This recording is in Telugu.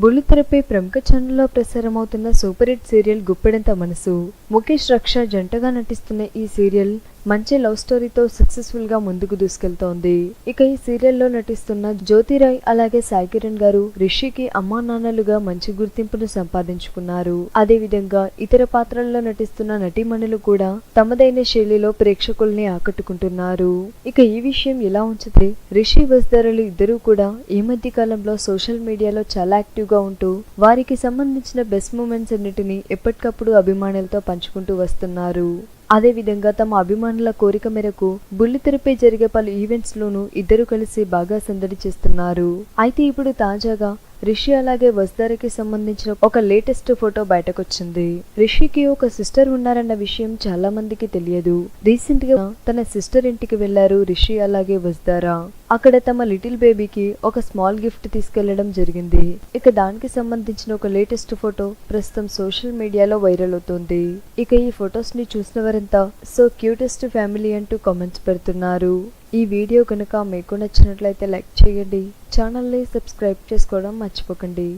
బుల్లితెరపై ప్రముఖ ఛానల్లో ప్రసారమవుతున్న super hit serial Guppedantha Manasu. Mukesh Raksha జంటగా నటిస్తున్న ఈ సీరియల్ మంచి లవ్ స్టోరీతో సక్సెస్ఫుల్గా ముందుకు దూసుకెళ్తోంది. ఇక ఈ సీరియల్లో నటిస్తున్న జ్యోతిరాయ్ అలాగే సాయి కిరణ్ గారు రిషికి అమ్మా నాన్నలుగా మంచి గుర్తింపును సంపాదించుకున్నారు. అదేవిధంగా ఇతర పాత్రల్లో నటిస్తున్న నటీమణులు కూడా తమదైన శైలిలో ప్రేక్షకుల్ని ఆకట్టుకుంటున్నారు. ఇక ఈ విషయం ఎలా ఉంచితే రిషి వస్దరులు ఇద్దరూ కూడా ఈ మధ్య కాలంలో సోషల్ మీడియాలో చాలా యాక్టివ్గా ఉంటూ వారికి సంబంధించిన బెస్ట్ మూమెంట్స్ అన్నిటిని ఎప్పటికప్పుడు అభిమానులతో పంచుకుంటూ వస్తున్నారు. అదేవిధంగా తమ అభిమానుల కోరిక మేరకు బుల్లితెరపై జరిగే పలు ఈవెంట్స్ లోనూ ఇద్దరు కలిసి బాగా సందడి చేస్తున్నారు. అయితే ఇప్పుడు తాజాగా రిషి అలాగే వస్దారికి సంబంధించిన ఒక లేటెస్ట్ ఫోటో బయటకొచ్చింది. రిషికి ఒక సిస్టర్ ఉన్నారన్న విషయం చాలా మందికి తెలియదు. రీసెంట్గా తన సిస్టర్ ఇంటికి వెళ్ళారు రిషి అలాగే వస్దారా అక్కడ తమ లిటిల్ బేబీకి ఒక స్మాల్ గిఫ్ట్ తీసుకెళ్ళడం జరిగింది. ఇక దానికి సంబంధించిన ఒక లేటెస్ట్ ఫోటో ప్రస్తుతం సోషల్ మీడియాలో వైరల్ అవుతుంది. ఇక ఈ ఫొటోస్ని చూసిన వారంతా సో క్యూటెస్ట్ ఫ్యామిలీ అంటూ కామెంట్స్ పెడుతున్నారు. ఈ వీడియో కనుక మీకు నచ్చినట్లయితే లైక్ చేయండి. ఛానల్ని సబ్స్క్రైబ్ చేసుకోవడం మర్చిపోకండి.